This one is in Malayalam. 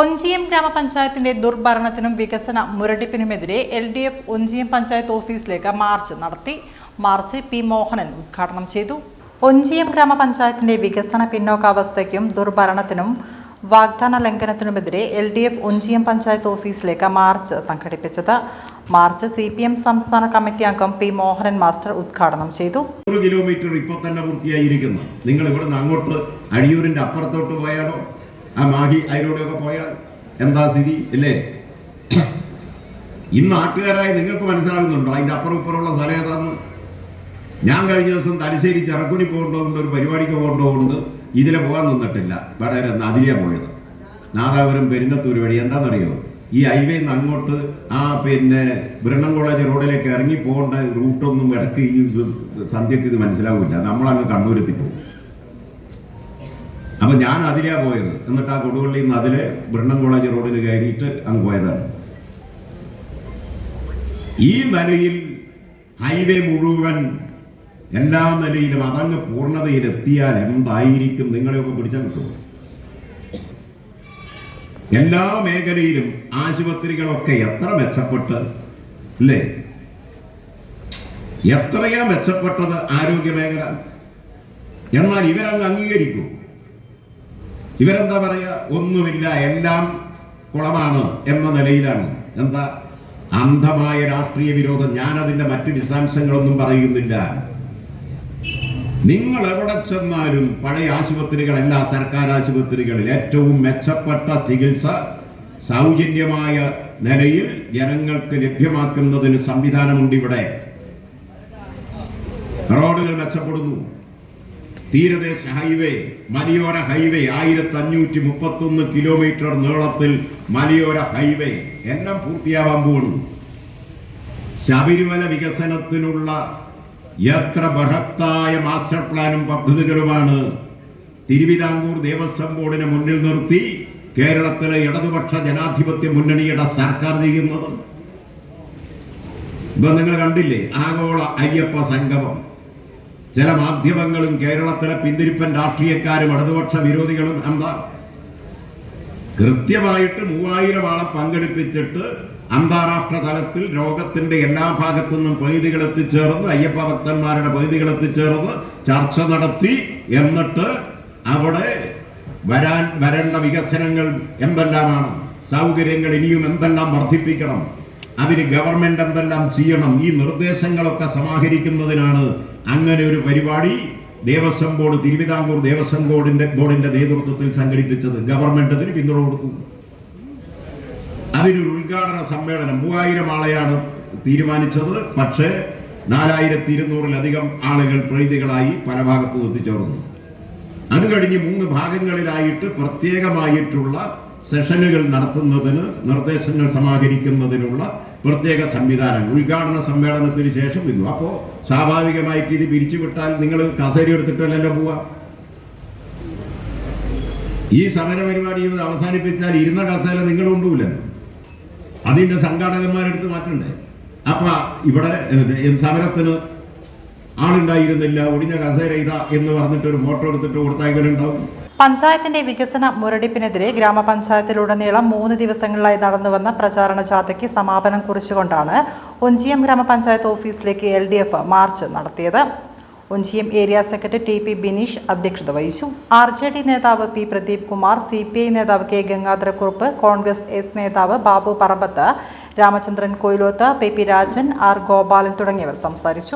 ഒഞ്ചിയം ഗ്രാമപഞ്ചായത്തിന്റെ ദുർഭരണത്തിനും വികസന മുരടിപ്പിനുമെതിരെ L D F Onchiyam panchayat ഓഫീസിലേക്ക് മാർച്ച് നടത്തി. മാർച്ച് പി മോഹനൻ ഉദ്ഘാടനം ചെയ്തു. ഒഞ്ചിയം ഗ്രാമപഞ്ചായത്തിന്റെ വികസന പിന്നോക്കാവസ്ഥയ്ക്കും ദുർഭരണത്തിനും വാഗ്ദാന ലംഘനത്തിനുമെതിരെ L D F Onchiyam panchayat ഓഫീസിലേക്ക് മാർച്ച് സംഘടിപ്പിച്ചത്. മാർച്ച് സി പി എം സംസ്ഥാന കമ്മിറ്റി അംഗം പി മോഹനൻ മാസ്റ്റർ ഉദ്ഘാടനം ചെയ്തു. കിലോമീറ്റർ ഇപ്പൊ തന്നെ പൂർത്തിയായിരിക്കുന്നു. നിങ്ങൾ ഇവിടെ നിന്ന് അങ്ങോട്ട് അഴിയൂരിന്റെ അപ്പുറത്തോട്ട് പോയാലോ? ആ മാഹി അതിലൂടെയൊക്കെ പോയാൽ എന്താ സ്ഥിതി ഇല്ലേ? ഈ നാട്ടുകാരായി നിങ്ങൾക്ക് മനസ്സിലാകുന്നുണ്ടോ? അതിന്റെ അപ്പുറം ഇപ്പുറമുള്ള സ്ഥലം ഏതാന്ന് ഞാൻ കഴിഞ്ഞ ദിവസം തലശ്ശേരി ചെറുക്കുനി പോകേണ്ടതുകൊണ്ട് ഒരു പരിപാടിക്ക് പോകേണ്ടതുകൊണ്ട് ഇതിലെ പോകാൻ നിന്നിട്ടില്ല. ഇവിടെ അതിലെയാണ് പോയത്. നാദാപുരം പെരുന്നത്തൂർ വഴി എന്താണെന്നറിയോ? ഈ ഹൈവേ അങ്ങോട്ട് ആ പിന്നെ ബ്രണ്ണം കോളേജ് റോഡിലേക്ക് ഇറങ്ങി പോകേണ്ട റൂട്ടൊന്നും ഇടയ്ക്ക് ഈ സന്ധ്യക്ക് ഇത് മനസ്സിലാവില്ല. നമ്മളങ്ങ് കണ്ണൂരെത്തി പോകും. അപ്പൊ ഞാൻ അതിലാ പോയത്. എന്നിട്ട് ആ കൊടുവള്ളിയിൽ നിന്ന് അതിലെ ബ്രണ്ണൻ കോളേജ് റോഡിൽ കയറിയിട്ട് അങ്ങ് പോയതാണ്. ഈ നിലയിൽ ഹൈവേ മുഴുവൻ എല്ലാ നിലയിലും അതങ്ങ് പൂർണതയിലെത്തിയാൽ എന്തായിരിക്കും? നിങ്ങളെയൊക്കെ പിടിച്ചാൽ കിട്ടും എല്ലാ മേഖലയിലും ആശുപത്രികളൊക്കെ എത്ര മെച്ചപ്പെട്ട് അല്ലേ? എത്രയാ മെച്ചപ്പെട്ടത് ആരോഗ്യ മേഖല? എന്നാൽ ഇവരങ്ങ് അംഗീകരിക്കൂ. ഇവരെന്താ പറയുക ഒന്നുമില്ല എല്ലാം കുളമാണ് എന്ന നിലയിലാണ്. എന്താ? അന്ധമായ രാഷ്ട്രീയ വിരോധം. ഞാൻ അതിന്റെ മറ്റ് വിശദാംശങ്ങളൊന്നും പറയുന്നില്ല. നിങ്ങൾ എവിടെ ചെന്നാലും പഴയ ആശുപത്രികൾ എല്ലാ സർക്കാർ ആശുപത്രികളിൽ ഏറ്റവും മെച്ചപ്പെട്ട ചികിത്സ സൗജന്യമായ നിലയിൽ ജനങ്ങൾക്ക് ലഭ്യമാക്കുന്നതിന് സംവിധാനമുണ്ട് ഇവിടെ റോഡുകൾ മെച്ചപ്പെടുന്നു. തീരദേശ ഹൈവേ മലയോര ഹൈവേ ആയിരത്തി അഞ്ഞൂറ്റി മുപ്പത്തി ഒന്ന് കിലോമീറ്റർ നീളത്തിൽ മലയോര ഹൈവേ. എല്ലാം പൂർത്തിയാവാൻ പോകുന്നു ശബരിമല വികസനത്തിനുള്ള എത്ര ബൃഹത്തായ മാസ്റ്റർ പ്ലാനും പദ്ധതികളുമാണ് തിരുവിതാംകൂർ ദേവസ്വം ബോർഡിനെ മുന്നിൽ നിർത്തി കേരളത്തിലെ ഇടതുപക്ഷ ജനാധിപത്യ മുന്നണിയുടെ സർക്കാർ ചെയ്യുന്നത്. ഇപ്പൊ നിങ്ങൾ കണ്ടില്ലേ ആഗോള അയ്യപ്പ സംഗമം. ചില മാധ്യമങ്ങളും കേരളത്തിലെ പിന്തിരിപ്പൻ രാഷ്ട്രീയക്കാരും ഇടതുപക്ഷ വിരോധികളും എന്താ? കൃത്യമായിട്ട് മൂവായിരം ആളെ പങ്കെടുപ്പിച്ചിട്ട് അന്താരാഷ്ട്ര തലത്തിൽ രോഗത്തിന്റെ എല്ലാ ഭാഗത്തു നിന്നും പൈതികൾ എത്തിച്ചേർന്ന് അയ്യപ്പ ഭക്തന്മാരുടെ പൈതികൾ എത്തിച്ചേർന്ന് ചർച്ച നടത്തി എന്നിട്ട് അവിടെ വരാൻ വരേണ്ട വികസനങ്ങൾ എന്തെല്ലാമാണ്? സൗകര്യങ്ങൾ ഇനിയും എന്തെല്ലാം വർദ്ധിപ്പിക്കണം? അതിന് ഗവൺമെന്റ് എന്തെല്ലാം ചെയ്യണം? ഈ നിർദ്ദേശങ്ങളൊക്കെ സമാഹരിക്കുന്നതിനാണ് അങ്ങനെ ഒരു പരിപാടി ദേവസ്വം ബോർഡ് തിരുവിതാംകൂർ ദേവസ്വം ബോർഡിന്റെ ബോർഡിന്റെ നേതൃത്വത്തിൽ സംഘടിപ്പിച്ചത്. ഗവൺമെന്റ് അതിന് പിന്തുണ കൊടുത്തു. അതിനൊരു ഉദ്ഘാടന സമ്മേളനം. മൂവായിരം ആളെയാണ് തീരുമാനിച്ചത്. പക്ഷേ നാലായിരത്തി ഇരുന്നൂറിലധികം ആളുകൾ പ്രീതികളായി പല ഭാഗത്തും എത്തിച്ചേർന്നു. അത് കഴിഞ്ഞ് മൂന്ന് ഭാഗങ്ങളിലായിട്ട് പ്രത്യേകമായിട്ടുള്ള സെഷനുകൾ നടത്തുന്നതിന് നിർദ്ദേശങ്ങൾ സമാഹരിക്കുന്നതിനുള്ള പ്രത്യേക സംവിധാനം ഉദ്ഘാടന സമ്മേളനത്തിന് ശേഷം ഇന്നു അപ്പോൾ സ്വാഭാവികമായിട്ട് ഇത് പിരിച്ചുവിട്ടാൽ നിങ്ങൾ കസേരി എടുത്തിട്ടല്ലല്ലോ പോവാ ഈ സമര പരിപാടി അവസാനിപ്പിച്ചാൽ ഇരുന്ന കസേര നിങ്ങൾ കൊണ്ടുപോയില്ലല്ലോ അതിന്റെ സംഘാടകന്മാരെടുത്ത് മാറ്റണ്ടേ? അപ്പൊ ഇവിടെ സമരത്തിന് ആളുണ്ടായിരുന്നില്ല. ഒടിഞ്ഞ കസേര ഇതാ എന്ന് പറഞ്ഞിട്ട് ഒരു ഫോട്ടോ എടുത്തിട്ട് കൊടുത്തായവരുണ്ടാവും പഞ്ചായത്തിന്റെ വികസന മുരടിപ്പിനെതിരെ ഗ്രാമപഞ്ചായത്തിലുടനീളം മൂന്ന് ദിവസങ്ങളിലായി നടന്നുവന്ന പ്രചാരണ ജാഥയ്ക്ക് സമാപനം കുറിച്ചുകൊണ്ടാണ് ഒഞ്ചിയം ഗ്രാമപഞ്ചായത്ത് ഓഫീസിലേക്ക് എൽ ഡി എഫ് മാർച്ച് നടത്തിയത്. Onchiyam area secretary T P Bineesh അധ്യക്ഷത വഹിച്ചു. ആർ ജെ ഡി നേതാവ് P Pradeep Kumar C P I നേതാവ് കെ ഗംഗാധരക്കുറുപ്പ് കോൺഗ്രസ് എസ് നേതാവ് Babu Parambath Ramachandran Koyiloth P P Rajan R Gopalan തുടങ്ങിയവർ സംസാരിച്ചു.